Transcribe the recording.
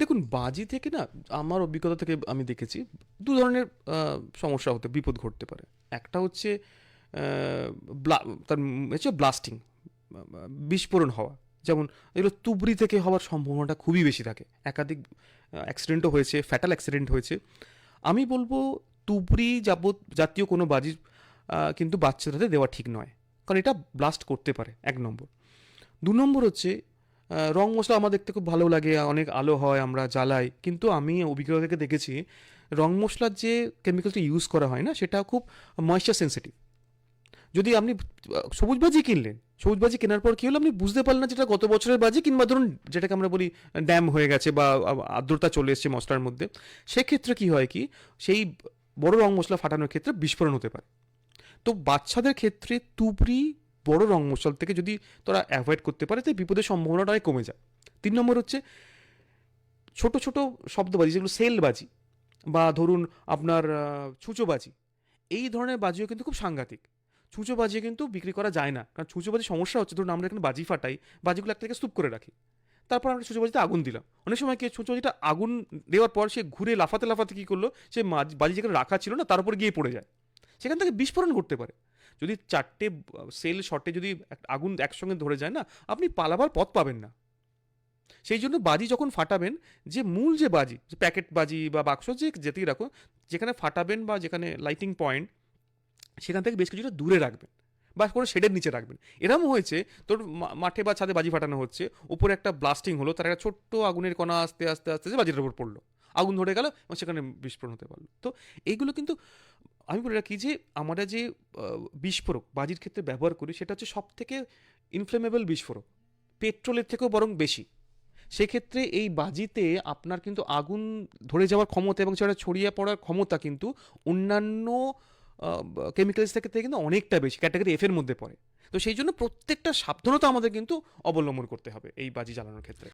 দেখুন, বাজি থেকে না আমার অভিজ্ঞতা থেকে আমি দেখেছি দু ধরনের সমস্যা হতে, বিপদ ঘটতে পারে। একটা হচ্ছে তার হচ্ছে ব্লাস্টিং বিস্ফোরণ হওয়া। যেমন এগুলো তুবড়ি থেকে হওয়ার সম্ভাবনাটা খুবই বেশি থাকে। একাধিক অ্যাক্সিডেন্টও হয়েছে ফ্যাটাল অ্যাক্সিডেন্ট হয়েছে। আমি বলব, তুবড়ি যাবত জাতীয় কোনো বাজি কিন্তু বাচ্চাদের দেওয়া ঠিক নয়। কারণ এটা ব্লাস্ট করতে পারে, এক নম্বর। দু নম্বর হচ্ছে রং মশলা আমার দেখতে খুব ভালো লাগে, অনেক আলো হয়, আমরা জ্বালাই। কিন্তু আমি অভিজ্ঞতা থেকে দেখেছি, রং মশলার যে কেমিক্যালটা ইউজ করা হয় না, সেটা খুব ময়েশ্চার সেন্সিটিভ যদি আপনি সবুজ বাজি কিনলেন, সবুজ বাজি কেনার পর কী হলো, আপনি বুঝতে পারলেন না যেটা গত বছরের বাজি কিংবা ধরুন যেটাকে আমরা বলি ড্যাম হয়ে গেছে বা আর্দ্রতা চলে এসছে মশলার মধ্যে, সেক্ষেত্রে কি হয় কি, সেই বড় রং মশলা ফাটানোর ক্ষেত্রে বিস্ফোরণ হতে পারে। তো বাচ্চাদের ক্ষেত্রে তুবড়ি বড় রং মশলা থেকে যদি তোরা অ্যাভয়েড করতে পারে তো বিপদের সম্ভাবনাটা অনেক কমে যায়। তিন নম্বর হচ্ছে, ছোট ছোট শব্দবাজি, যেগুলো সেলবাজি বা ধরুন আপনার ছুঁচোবাজি, এই ধরনের বাজিও কিন্তু খুব সাংঘাতিক। ছুঁচো ছুঁচোবাজি কিন্তু বিক্রি করা যায় না, কারণ ছুঁচোবাজি সমস্যা হচ্ছে। ধরুন আমরা এখানে বাজি ফাটাই, বাজিগুলো একটা থেকে স্তূপ করে রাখি। তারপর আমরা ছুঁচোবাজিতে আগুন দিলাম। অনেক সময় কি ছুঁচোবাজিটা আগুন দেওয়ার পর সে ঘুরে লাফাতে লাফাতে কী করল? সে বাজি যেখানে রাখা ছিল না, তার উপর গিয়ে পড়ে যায়। সেখান থেকে বিস্ফোরণ করতে পারে। যদি চারটে সেল শটে যদি আগুন একসঙ্গে ধরে যায় না, আপনি পালাবার পথ পাবেন না। সেই জন্য বাজি যখন ফাটাবেন, যে মূল যে বাজি, যে প্যাকেট বাজি বা বাক্স যে যেতেই রাখো, যেখানে ফাটাবেন বা যেখানে লাইটিং পয়েন্ট সেখান থেকে বেশ কিছুটা দূরে রাখবেন বা কোনো শেডের নিচে রাখবেন। এরকম হয়েছে তোর মাঠে বা ছাদে বাজি ফাটানো হচ্ছে, উপরে একটা ব্লাস্টিং হলো, তার একটা ছোট্ট আগুনের কণা আস্তে আস্তে আস্তে আস্তে বাজিটার উপর পড়ল। আগুন ধরে গেল এবং সেখানে বিস্ফোরণ হতে পারল। তো এইগুলো কিন্তু আমি বলে রাখি যে আমরা যে বিস্ফোরক বাজির ক্ষেত্রে ব্যবহার করি সেটা হচ্ছে সব থেকে ইনফ্লেমেবল বিস্ফোরক পেট্রোলের থেকেও বরং বেশি। সেক্ষেত্রে এই বাজিতে আপনার কিন্তু আগুন ধরে যাওয়ার ক্ষমতা এবং সেটা ছড়িয়ে পড়ার ক্ষমতা কিন্তু অন্যান্য কেমিক্যালস থেকে কিন্তু অনেকটা বেশি ক্যাটাগরি এফ এর মধ্যে পড়ে। তো সেই জন্য প্রত্যেকটা সাবধানতা আমাদের কিন্তু অবলম্বন করতে হবে এই বাজি জ্বালানোর ক্ষেত্রে।